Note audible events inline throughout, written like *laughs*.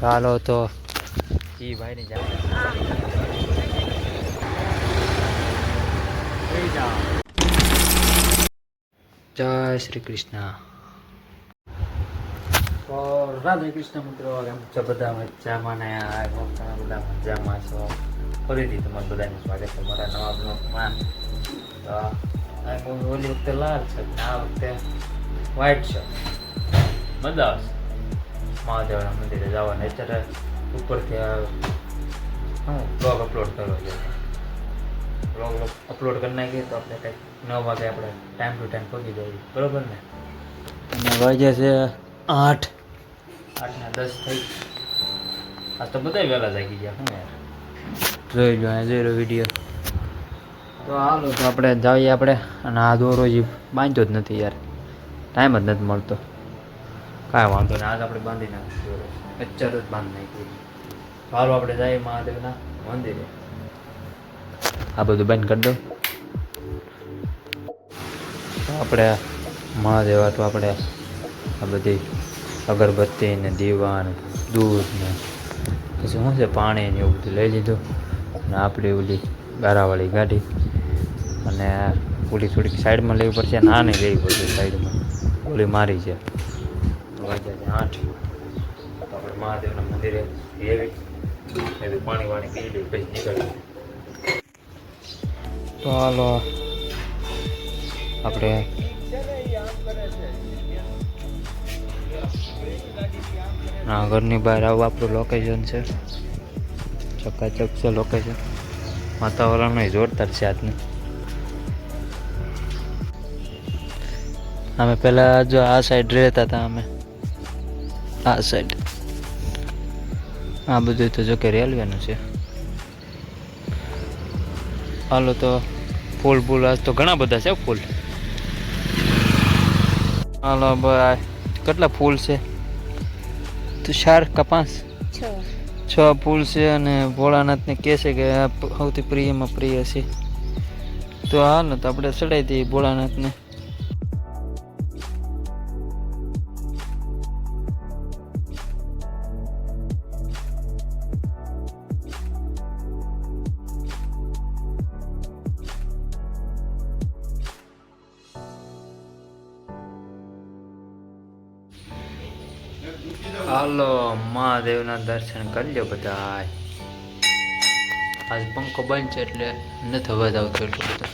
ચાલો તો. જી ભાઈની જા જય શ્રી કૃષ્ણ. રાધે કૃષ્ણ મિત્રો કેમ છો? બધા મજામાં ને આ બધા મજામાં છો? ફરીથી તમારું બધાનું સ્વાગત છે મારા નવા બ્લોગમાં. તો આ ઓલી વખતે લાલ છે ને આ વખતે વ્હાઈટ છે. મજા આવશે. મહાદેવના મંદિરે જવાના. અત્યારે ઉપરથી આ હું બ્લોગ અપલોડ કરવો છે. બ્લોગ અપલોડ કરી નાખીએ તો આપણે કંઈક નવ વાગે આપણે ટાઈમ ટુ ટાઈમ પહોંચી જઈએ. બરોબર ને? અને વાગ્યા છે આઠ. આઠના દસ થઈ આજ તો બધા વહેલા જાગી ગયા હું યાર? જોઈ લો જોઈ લો વીડિયો તો હાલો તો આપણે જઈએ આપણે. અને આ દોરો જે બાંધ્યો જ નથી યાર. ટાઈમ જ નથી મળતો. કાંઈ વાંધો નહીં. આજ આપણે બાંધી નાખીશું અત્યારે જ બાંધી નાખીએ. સારું આપણે જઈએ મહાદેવના મંદિરે. આ બધું બંધ કરી દો આપણે મહાદેવ તો આપણે આ બધી અગરબત્તી ને દીવા ને દૂધ ને પછી શું છે, પાણી ને એવું બધું લઈ લીધું. અને આપણી ઓલી ગારાવાળી ગાડી. અને ઓલી થોડીક સાઈડમાં લેવી પડશે ના નહીં લેવી પડશે સાઈડમાં. ઓલી મારી છે. વાગ્યા છે. આઠ તો આપણે મહાદેવના મંદિરે એવી એવી પાણી વાણી પી લઈએ પછી નીકળ્યું તો હાલો. આપણે હા ઘરની બહાર આવું આપણું લોકેશન છે. ચકાચક છે લોકેશન વાતાવરણ જોરદાર છે આજનું. અમે પહેલાં જો આ સાઈડ રહેતા હતા અમે. આ સાઈડ આ બધું તો જો કે રેલવેનું છે. હાલો તો ફૂલ ફૂલ આજ તો ઘણા બધા છે ફૂલ. હાલો ભાઈ કેટલા ફૂલ છે? ચાર કે છ. છ ફૂલ છે અને ભોળાનાથને કહે છે કે આ સૌથી પ્રિયમાં પ્રિય છે. તો હાલ તો આપણે ચડાવી દઈએ ભોળાનાથને. હાલો, મહાદેવના દર્શન કરી લો બધા આજ પંખો બંધ છે એટલે નથી અવાજ આવતો એટલો બધો.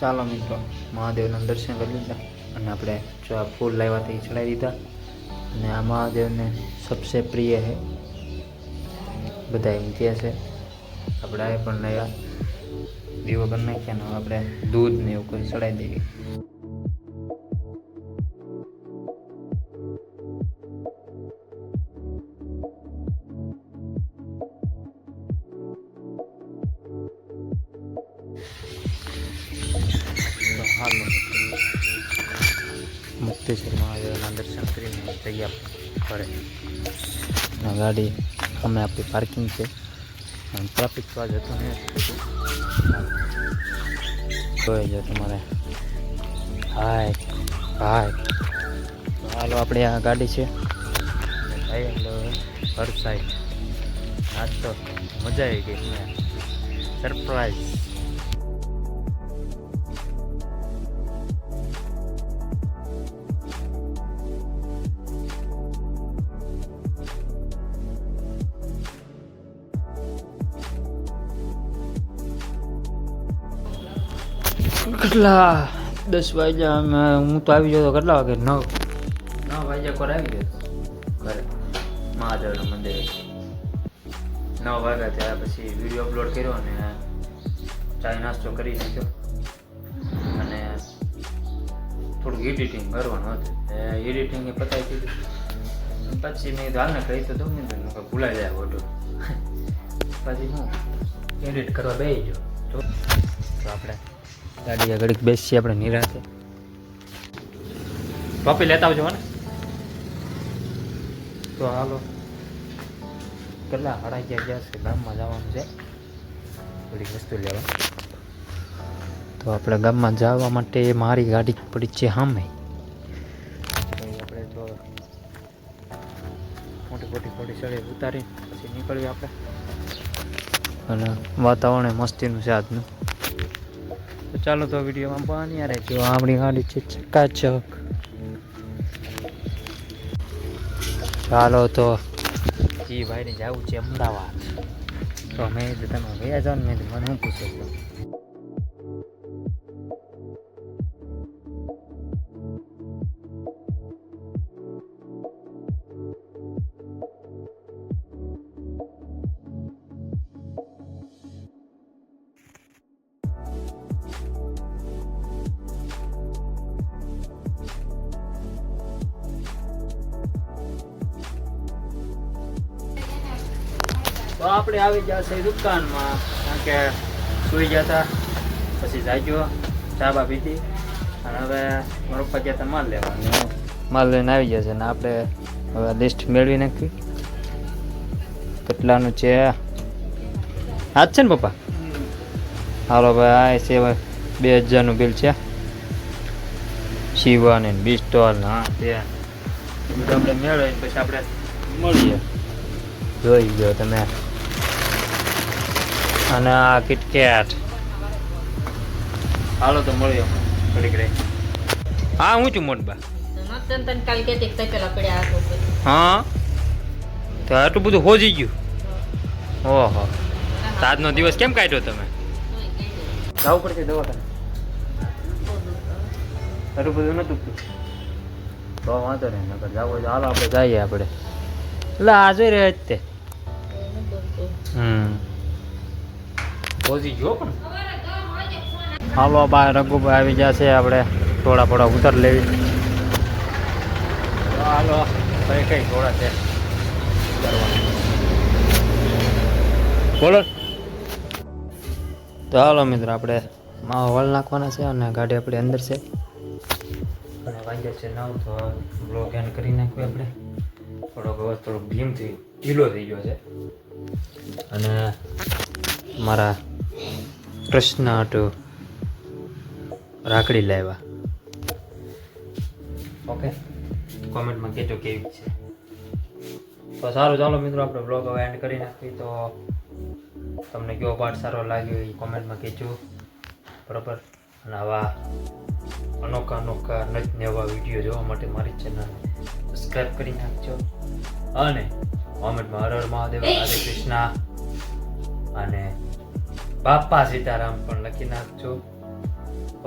ચાલો મિત્રો, મહાદેવના દર્શન કરી લીધા અને આપણે જો આ ફૂલ લાવ્યા હતા ચડાવી દીધા. અને આ મહાદેવને સબસે પ્રિય છે બધા એમ કહે છે. આપણે પણ લાવ્યા. દીવો કરી નાખ્યા આપણે દૂધ ને એવું કોઈ ચડાવી દેવી. મુક્તેશ્વર મહાદેવના દર્શન કરીને તૈયાર કરે આ ગાડી અમે આપણી પાર્કિંગ છે ટ્રાફિક તો આજ હતો ને જોઈ જો તમારે હાય હાય તો હાલો આપણે આ ગાડી છે ભાઈ હલો સાઈડ આજ તો મજા આવી ગઈ સરપ્રાઈઝ કેટલા? દસ વાગ્યા હું તો આવી ગયો તો કેટલા વાગે? નવ. નવ વાગ્યા પર આવી ગયો? ઘરે. મહાદેવના મંદિરે. નવ વાગ્યા થયા પછી વીડિયો અપલોડ કર્યો અને ચાય નાસ્તો કરી નાખ્યો. અને થોડુંક એડિટિંગ કરવાનું હતું. એડિટિંગ એ પતાવી દીધું. પછી મેં હાલને કહી તો દઉં ને ભૂલાઈ જાય બધું. *laughs* પછી હું એડિટ કરવા બેસી ગયો. તો આપણે ગાડી આગળ બેસીએ આપણે નિરાતે. ટોપી લેતા આવજો ને તો હાલો. કેટલા સાડા અગિયાર ગયા છે, ગામમાં જવાનું છે. થોડીક વસ્તુ લેવા. તો આપણે ગામમાં જવા માટે મારી ગાડી પડી છે સામે. તો મોટી મોટી ખોટી ચડી ઉતારી, પછી નીકળીએ આપણે. અને વાતાવરણ મસ્તીનું છે આજનું. તો ચાલો તો વિડીયોમાં પાણી રહેજો. આપણી ગાડી છે ચકાચક. ચાલો તો જી ભાઈને જવું છે અમદાવાદ. તો અમે તમે ગયા જાઓ ને મેં મને શું તો આપણે આવી જશે દુકાનમાં. કારણ કે સુઈ જતા પછી જાગ્યો, ચા બા પીધી. અને હવે મારા કહેતા માલ લેવાનો માલ લઈને આવી જશે ને આપણે હવે લિસ્ટ મેળવી નાખી. કેટલાનું છે? આજ છે ને પપ્પા? હાલો ભાઈ, આ છે બે હજારનું બિલ છે. શિવાની બિસ્ટોલ હા તે બધું આપણે મેળવીને પછી આપણે મળીએ. જોઈ ગયો તમે. અને આ કિટકેટ હાલો તો મળીએ ઘડીક રે હા હું છું મોટબા. નતન તન કાલ કે તે પેલા પડ્યા હતો તે. હા? તો આટલું બધું હોજી ગયું. ઓહો. તો આજનો દિવસ કેમ કાઢ્યો તમે? જવું પડશે દવાખાને. આટલું બધું નતું તો વાંધો નહીં નકર જાવ હોય તો હાલો આપણે જઈએ આપણે. એટલે આ જોઈ રહ્યા જ તે. હમ. પહોંચી ગયો પણ. હાલો બા રઘુભાઈ આવી જશે આપણે થોડા થોડા ઉતર લેવી. હાલો કઈ કઈ થોડા છે? બોલો. તો હાલો મિત્ર, આપણે માવા વળ નાખવાના છે અને ગાડી આપણી અંદર છે. અને વાગ્યા છે નવ, તો બ્લોક એન્ડ કરી નાખ્યું આપણે. થોડોક હવે થોડોક ભીમ થઈ ઢીલો થઈ ગયો છે. અને મારા કૃષ્ણ હતો રાખડી લાવ્યા. ઓકે કોમેન્ટમાં કહેજો કેવી છે. તો સારું, ચાલો મિત્રો, આપણે બ્લોગ હવે એન્ડ કરી નાખી તો તમને કયો પાર્ટ સારો લાગ્યો એ કોમેન્ટમાં કહેજો. બરાબર? અને આવા અનોખા અનોખા નજ નવા વીડિયો જોવા માટે મારી ચેનલ સબસ્ક્રાઈબ કરી નાખજો. અને કોમેન્ટમાં હર હર મહાદેવ, હરે કૃષ્ણ. અને બાપા સીતારામ પણ લખી નાખજો.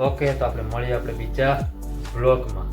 ઓકે તો આપણે મળીએ આપણે બીજા બ્લોગમાં